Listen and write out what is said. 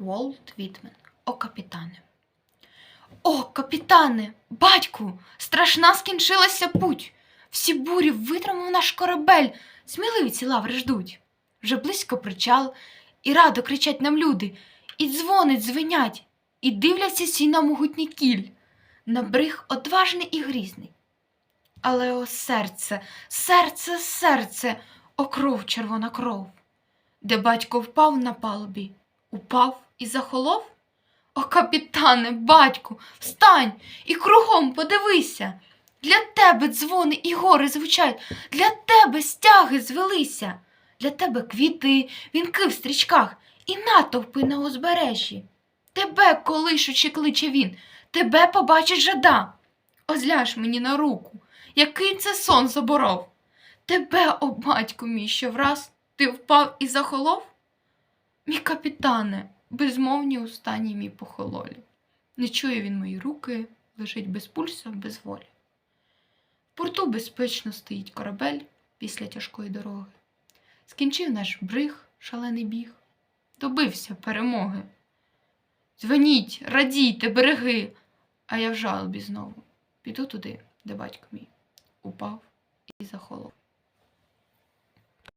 Волт Вітмен. О, капітане. О, капітане, батьку, страшна скінчилася путь. Всі бурі витримав наш корабель, сміливці лаври ждуть. Вже близько причал, і радо кричать нам люди, і дзвонить звенять, і дивляться сій на могутній кіль, на бриг одважний і грізний. Але о серце, серце, серце, о кров, червона кров, де батько впав на палубі, упав і захолов? О, капітане, батьку, встань і кругом подивися. Для тебе дзвони і гори звучать, для тебе стяги звелися, для тебе квіти, вінки в стрічках і натовпи на узбережжі. Тебе, колишучи, кличе він, тебе побачить жада. Озляж мені на руку, який це сон заборов. Тебе, о батьку мій, що враз ти впав і захолов? Мій капітане, безмовні устані мій похололі. Не чує він мої руки, лежить без пульса, без волі. В порту безпечно стоїть корабель після тяжкої дороги. Скінчив наш бриг, шалений біг, добився перемоги. Дзвоніть, радійте, береги, а я в жалобі знову. Піду туди, де батько мій упав.